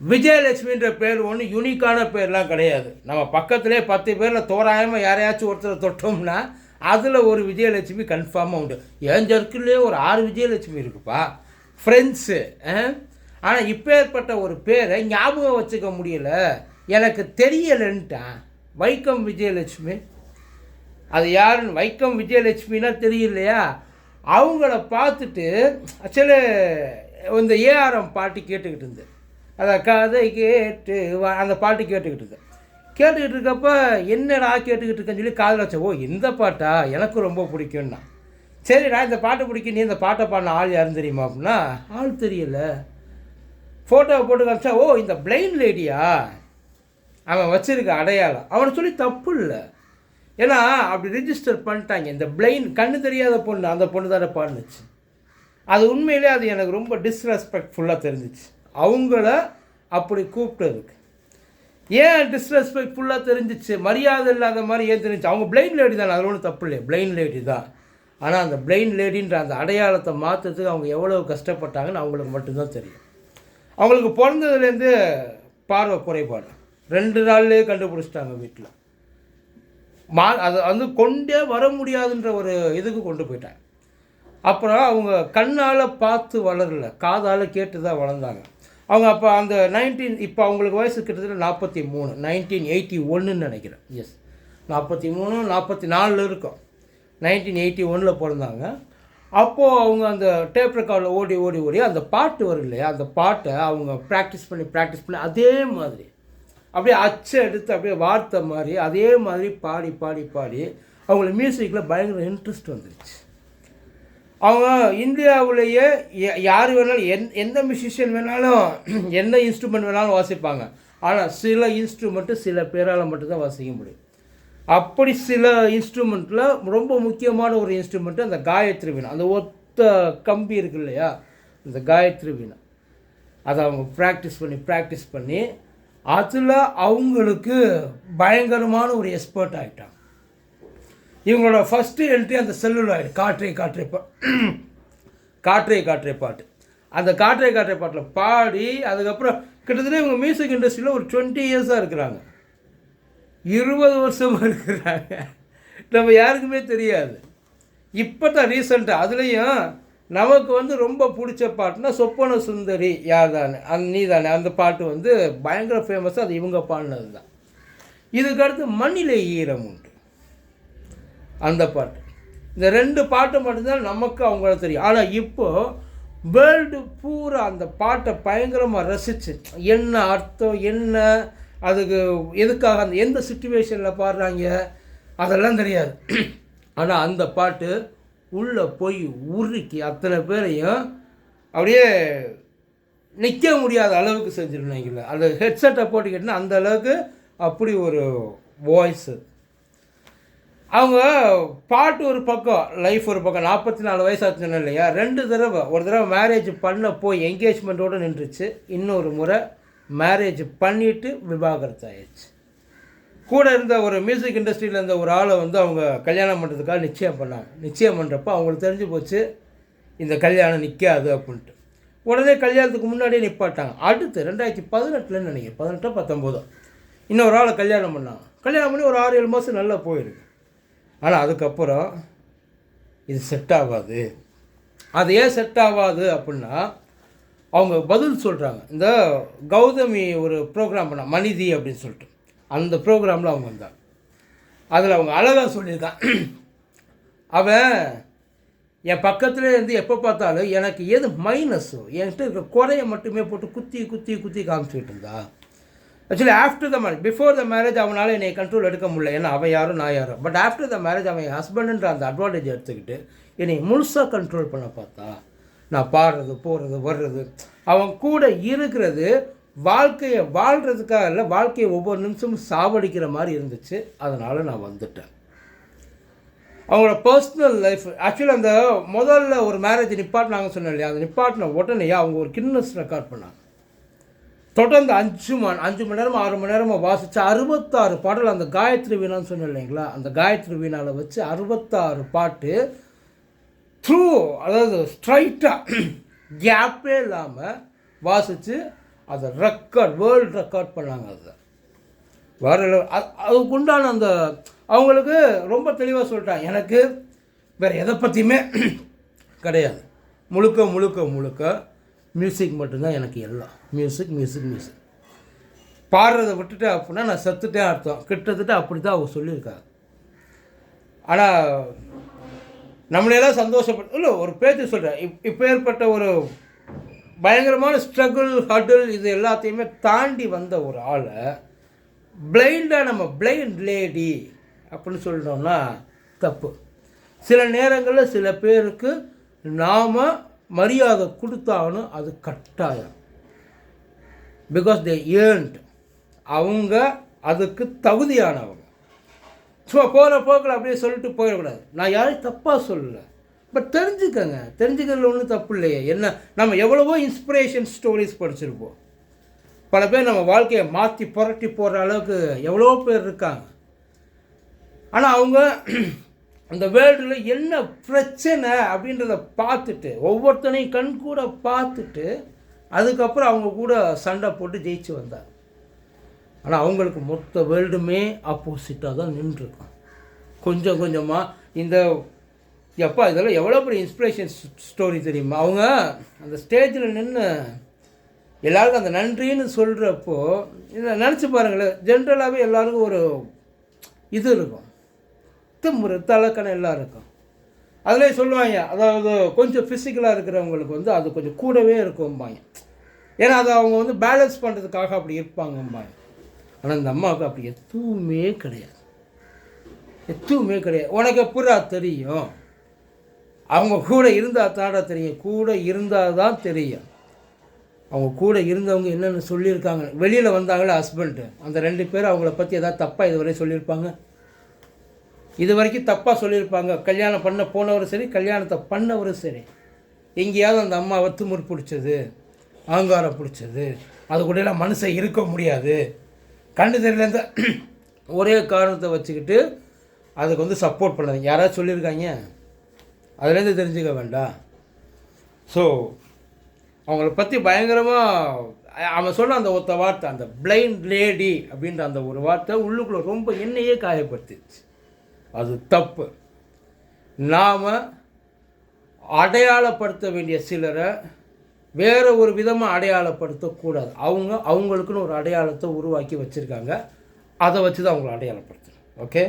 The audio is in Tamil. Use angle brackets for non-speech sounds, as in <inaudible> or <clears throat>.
விஜயலட்சுமின்ற பேர் ஒன்று யூனிக்கான பேர்லாம் கிடையாது. நம்ம பக்கத்துலேயே பத்து பேரில் தோராயமாக யாரையாச்சும் ஒருத்தரை தொட்டோம்னா அதில் ஒரு விஜயலட்சுமி கன்ஃபார்மாக உண்டு. என் சர்க்கிள்லேயே ஒரு ஆறு விஜயலட்சுமி இருக்குப்பா. ஃப்ரெண்ட்ஸு ஆனால் இப்பேற்பட்ட ஒரு பேரை ஞாபகம் வச்சுக்க முடியல. எனக்கு தெரியலன்ட்டான் வைக்கம் விஜயலட்சுமி. அது யாருன்னு வைக்கம் விஜயலட்சுமின்னா தெரியலையா? அவங்கள பார்த்துட்டு ஆக்சுவலி இந்த ஏஆர்எம் பாட்டு கேட்டுக்கிட்டு இருந்தேன். அதை கதை கேட்டு வா- அந்த பாட்டு கேட்டுக்கிட்டு இருக்கேன். கேட்டுக்கிட்டு இருக்கப்போ என்னடா கேட்டுக்கிட்டு இருக்கேன்னு சொல்லி காதில் வச்சேன். ஓ இந்த பாட்டா? எனக்கு ரொம்ப பிடிக்கும்னா. சரிடா இந்த பாட்டு பிடிக்கும் நீ இந்த பாட்டை பாடின ஆள் யாருன்னு தெரியுமா அப்படின்னா ஆள் தெரியல. ஃபோட்டோவை போட்டு காமிச்சா ஓ இந்த பிளைண்ட் லேடியா அவன் வச்சிருக்க அடையாளம். அவனை சொல்லி தப்பு இல்லை. ஏன்னா அப்படி ரிஜிஸ்டர் பண்ணிட்டாங்க. இந்த பிளைன் கண்ணு தெரியாத பொண்ணு அந்த பொண்ணு தானே பாடுனுச்சு. அது உண்மையிலே அது எனக்கு ரொம்ப டிஸ்ரெஸ்பெக்ட்ஃபுல்லாக தெரிஞ்சிச்சு. அவங்கள அப்படி கூப்பிட்டதுக்கு. ஏன் டிஸ்ரெஸ்பெக்ட்ஃபுல்லாக தெரிஞ்சிச்சு? மரியாதை இல்லாத மாதிரி ஏன் தெரிஞ்சிச்சு? அவங்க பிளைண்ட் லேடி தான் அதில் ஒன்றும் தப்பு இல்லையே. பிளைண்ட் லேடி தான். ஆனால் அந்த பிளைண்ட் லேடின்ற அந்த அடையாளத்தை மாற்றுறதுக்கு அவங்க எவ்வளோ கஷ்டப்பட்டாங்கன்னு அவங்களுக்கு மட்டும்தான் தெரியும். அவங்களுக்கு பிறந்ததுலேருந்து பார்வை குறைபாடு. ரெண்டு நாள்லேயே கண்டுபிடிச்சிட்டாங்க வீட்டில் மா அதை வந்து கொண்டே வர முடியாதுன்ற ஒரு இதுக்கு கொண்டு போயிட்டாங்க. அப்புறம் அவங்க கண்ணால் பார்த்து வளரல. காதால் கேட்டு தான் வளர்ந்தாங்க. அவங்க அப்போ அந்த நைன்டீன் இப்போ அவங்களுக்கு வயசு கிட்டத்தட்ட நாற்பத்தி மூணு நைன்டீன் எயிட்டி ஒன்றுன்னு நினைக்கிறேன். எஸ் நாற்பத்தி மூணு நாற்பத்தி நாலில் இருக்கும். நைன்டீன் எயிட்டி ஒனில் பிறந்தாங்க. அப்போது அவங்க அந்த டேப் ரெக்கார்டில் ஓடி ஓடி ஓடி அந்த பாட்டு வரும் இல்லையா? அந்த பாட்டை அவங்க ப்ராக்டிஸ் பண்ணி ப்ராக்டிஸ் பண்ணி அதே மாதிரி அப்படியே அச்சை எடுத்து அப்படியே வார்த்தை மாதிரி அதே மாதிரி பாடி பாடி பாடி அவங்களுக்கு மியூசிக்கில் பயங்கர இன்ட்ரெஸ்ட் வந்துருச்சு. அவங்க இந்தியாவிலேயே யார் வேணாலும் எந் எந்த மியூசிஷியன் வேணாலும் <clears throat> எந்த இன்ஸ்ட்ருமெண்ட் வேணாலும் வாசிப்பாங்க. ஆனால் சில இன்ஸ்ட்ருமெண்ட்டு சில பேரால் மட்டும்தான் வாசிக்க முடியும். அப்படி சில இன்ஸ்ட்ருமெண்ட்டில் ரொம்ப முக்கியமான ஒரு இன்ஸ்ட்ருமெண்ட்டு அந்த காயத்ரி வீணா. அந்த ஒத்த கம்பி இருக்கு இல்லையா? அந்த காயத்ரி வீணை. அதை அவங்க ப்ராக்டிஸ் பண்ணி ப்ராக்டிஸ் பண்ணி அதில் அவங்களுக்கு பயங்கரமான ஒரு எக்ஸ்பர்ட் ஆகிட்டாங்க இவங்களோட ஃபஸ்ட்டு எழுத்தே அந்த செல்லுலாயிடு காற்றை காற்றை பா காற்றை காற்றை பாட்டு. அந்த காற்றை காற்றை பாட்டில் பாடி அதுக்கப்புறம் கிட்டத்தட்ட இவங்க மியூசிக் இண்டஸ்ட்ரியில் ஒரு டுவெண்ட்டி இயர்ஸாக இருக்கிறாங்க. இருபது வருஷமாக இருக்கிறாங்க. நம்ம யாருக்குமே தெரியாது. இப்போ தான் ரீசெண்டாக அதுலேயும் நமக்கு வந்து ரொம்ப பிடிச்ச பாட்டுனா சொப்பன சுந்தரி யார் தானே அந் நீ தானே அந்த பாட்டு வந்து பயங்கர ஃபேமஸ் அது இவங்க பாடினது தான் இதுக்கடுத்து மண்ணிலே ஈரம் உண்டு அந்த பாட்டு இந்த ரெண்டு பாட்டு மட்டும்தான் நமக்கு அவங்கள தெரியும். ஆனால் இப்போது வேர்ல்டு பூரா அந்த பாட்டை பயங்கரமாக ரசிச்சு என்ன அர்த்தம் என்ன அதுக்கு எதுக்காக அந்த எந்த சுச்சுவேஷனில் பாடுறாங்க அதெல்லாம் தெரியாது. ஆனால் அந்த பாட்டு உள்ளே போய் உருக்கி அத்தனை பேரையும் அப்படியே நிற்க முடியாத அளவுக்கு செஞ்சுருந்தாங்கல்ல. அந்த ஹெட்செட்டை போட்டுக்கிட்டேன்னா அந்த அளவுக்கு அப்படி ஒரு வாய்ஸு அவங்க பாட்டு ஒரு பக்கம் லைஃப் ஒரு பக்கம் நாற்பத்தி நாலு வயசு சொன்னேன் இல்லையா? ரெண்டு தடவை ஒரு தடவை மேரேஜ் பண்ண போய் என்கேஜ்மெண்ட்டோடு நின்றுச்சு. இன்னொரு முறை மேரேஜ் பண்ணிவிட்டு விவாகரத்து ஆயிடுச்சு. கூட இருந்த ஒரு மியூசிக் இண்டஸ்ட்ரியில் இருந்த ஒரு ஆளை வந்து அவங்க கல்யாணம் பண்ணுறதுக்காக நிச்சயம் பண்ணாங்க. நிச்சயம் பண்ணுறப்போ அவங்களுக்கு தெரிஞ்சு போச்சு இந்த கல்யாணம் நிற்காது அப்படின்ட்டு. உடனே கல்யாணத்துக்கு முன்னாடியே நிப்பாட்டாங்க. அடுத்து ரெண்டாயிரத்தி பதினெட்டுலன்னு நினைக்கிறேன். பதினெட்டோ பத்தொம்போதோ. இன்னொரு ஆளை கல்யாணம் பண்ணாங்க. கல்யாணம் பண்ணி ஒரு ஆறு ஏழு மாதம் நல்லா போயிருக்கு. ஆனால் அதுக்கப்புறம் இது செட் ஆகாது. அது ஏன் செட் ஆகாது அப்படின்னா அவங்க பதில் சொல்கிறாங்க இந்த கௌதமி ஒரு ப்ரோக்ராம் பண்ண மனிதி அப்படின்னு சொல்லிட்டு. அந்த ப்ரோக்ராமில் அவங்க வந்தாங்க. அதில் அவங்க அழகாக சொல்லியிருக்கான் <clears throat> அவன் என் பக்கத்துலேயே இருந்து எப்போ பார்த்தாலும் எனக்கு எது மைனஸோ என்கிட்ட இருக்க குறைய மட்டுமே போட்டு குத்தி குத்தி குத்தி காமிச்சிக்கிட்டு இருந்தா. Actually after the marriage before the marriage அவனால் என்னை கண்ட்ரோல் எடுக்க முடியல. ஏன்னா அவன் யாரும் நான் யாரும் பட் ஆஃப்டர் த மேரேஜ் அவன் ஹஸ்பண்டுன்ற அந்த அட்வான்டேஜ் எடுத்துக்கிட்டு என்னை முழுசாக கண்ட்ரோல் பண்ண பார்த்தா நான் பாடுறது போகிறது வர்றது அவன் கூட இருக்கிறது வாழ்க்கையை வாழ்கிறதுக்காக இல்லை வாழ்க்கையை ஒவ்வொரு நிமிஷமும் சாவடிக்கிற மாதிரி இருந்துச்சு. அதனால் நான் வந்துட்டேன். அவங்களோட பர்சனல் லைஃப் ஆக்சுவலி அந்த முதல்ல ஒரு மேரேஜ் நிப்பாட்டினாங்க சொன்னேன் இல்லையா? அந்த நிப்பாட்டின உடனே அவங்க ஒரு கின்னஸ் ரெக்கார்ட் பண்ணாங்க. தொடர்ந்து அஞ்சு மணி அஞ்சு மணி நேரம் ஆறு மணி நேரமாக வாசித்து அறுபத்தாறு பாடல் அந்த காயத்ரி வீணான்னு சொன்னேன் இல்லைங்களா? அந்த காயத்ரி வீணாவில் வச்சு அறுபத்தாறு பாட்டு த்ரூ அதாவது ஸ்ட்ரைட்டாக கேப்பே இல்லாமல் வாசித்து அதை ரெக்கார்ட் வேர்ல்டு ரெக்கார்ட் பண்ணாங்க அதை. வேற அது அதுக்கு உண்டான அந்த அவங்களுக்கு ரொம்ப தெளிவாக சொல்லிட்டாங்க. எனக்கு வேறு எதை பற்றியுமே கிடையாது. முழுக்க முழுக்க முழுக்க மியூசிக் மட்டும்தான் எனக்கு எல்லாம். மியூசிக் மியூசிக் மியூசிக் பாடுறதை விட்டுட்டேன் அப்படின்னா நான் செத்துட்டேன் அர்த்தம். கிட்டத்தட்ட அப்படி தான் அவங்க சொல்லியிருக்காங்க. ஆனால் நம்மளையெல்லாம் சந்தோஷப்பட்டு இல்லை ஒரு பேச்சு சொல்கிறேன் இப் இப்போ ஏற்பட்ட ஒரு பயங்கரமான ஸ்ட்ரகிள் ஹடில் இது எல்லாத்தையுமே தாண்டி வந்த ஒரு ஆளை பிளைண்டாக நம்ம பிளைண்ட் லேடி அப்படின்னு சொல்லிட்டோம்னா தப்பு. சில நேரங்களில் சில பேருக்கு நாம் மரியாதை கொடுத்தாகணும் அது கட்டாயம். பிகாஸ் தே ஏர்ன்ட் அவங்க அதுக்கு தகுதியானவங்க. சும்மா போகிற போக்கில் அப்படியே சொல்லிட்டு போயிடக்கூடாது. நான் யாரையும் தப்பாக சொல்லலை. பட் தெரிஞ்சுக்கங்க. தெரிஞ்சுக்கிறதுல ஒன்றும் தப்பு இல்லையே. என்ன? நம்ம எவ்வளவோ இன்ஸ்பிரேஷன் ஸ்டோரிஸ் படிச்சிருப்போம். பல பேர் நம்ம வாழ்க்கையை மாற்றி புரட்டி போடுற அளவுக்கு எவ்வளோ பேர் இருக்காங்க. ஆனால் அவங்க அந்த வேர்ல்டில் என்ன பிரச்சனை அப்படின்றத பார்த்துட்டு ஒவ்வொருத்தனையும் கண் கூட பார்த்துட்டு அதுக்கப்புறம் அவங்க கூட சண்டை போட்டு ஜெயிச்சு வந்தாங்க. ஆனால் அவங்களுக்கு மொத்த வேர்ல்டுமே ஆப்போசிட்டாக தான் நின்றுருக்கும். கொஞ்சம் கொஞ்சமாக இந்த எப்பா இதெல்லாம் எவ்வளோ பெரிய இன்ஸ்பிரேஷன் ஸ்டோரி தெரியுமா? அவங்க அந்த ஸ்டேஜில் நின்று எல்லாருக்கும் அந்த நன்றின்னு சொல்கிறப்போ இதை நினச்சி பாருங்களேன் ஜென்ரலாகவே எல்லாருக்கும் ஒரு இது இருக்கும். திமுரு தலக்கணம் எல்லாம் இருக்கும் அதிலே சொல்லுவாங்க அதாவது கொஞ்சம் ஃபிசிக்கலாக இருக்கிறவங்களுக்கு வந்து அது கொஞ்சம் கூடவே இருக்கும்பாங்க. ஏன்னா அதை அவங்க வந்து பேலன்ஸ் பண்ணுறதுக்காக அப்படி இருப்பாங்கம்பாங்க. ஆனால் இந்த அம்மாவுக்கு அப்படி எதுவுமே கிடையாது. எதுவுமே கிடையாது. உனக்கு எப்படா தெரியும்? அவங்க கூட இருந்தால் தாடா தெரியும். கூட இருந்தால் தான் தெரியும். அவங்க கூட இருந்தவங்க என்னென்னு சொல்லியிருக்காங்க? வெளியில் வந்தாங்களே ஹஸ்பண்டு அந்த ரெண்டு பேரும் அவங்கள பற்றி எதாவது தப்பாக இதுவரை சொல்லியிருப்பாங்க? இது வரைக்கும் தப்பாக சொல்லியிருப்பாங்க. கல்யாணம் பண்ண போனவரும் சரி கல்யாணத்தை பண்ணவரும் சரி. எங்கேயாவது அந்த அம்மாவை வத்துமுறு பிடிச்சது அகங்காரம் பிடிச்சது அது கூடலாம் மனுஷன் இருக்க முடியாது. கண்ணு தெரியலேருந்து ஒரே காரணத்தை வச்சுக்கிட்டு அதுக்கு வந்து சப்போர்ட் பண்ணாதீங்க. யாராவது சொல்லியிருக்காங்க? அதுலேருந்து தெரிஞ்சுக்க வேண்டாம். ஸோ அவங்கள பற்றி பயங்கரமாக அவன் சொன்ன அந்த ஒத்த வார்த்தை அந்த பிளைண்ட் லேடி அப்படின்ற அந்த ஒரு வார்த்தை உள்ளுக்குள்ளே ரொம்ப என்னையே காயப்படுத்திடுச்சு. அது தப்பு. நாம் அடையாளப்படுத்த வேண்டிய சிலரை வேறு ஒரு விதமாக அடையாளப்படுத்தக்கூடாது. அவங்க அவங்களுக்குன்னு ஒரு அடையாளத்தை உருவாக்கி வச்சுருக்காங்க. அதை வச்சு தான் அவங்கள அடையாளப்படுத்தணும். ஓகே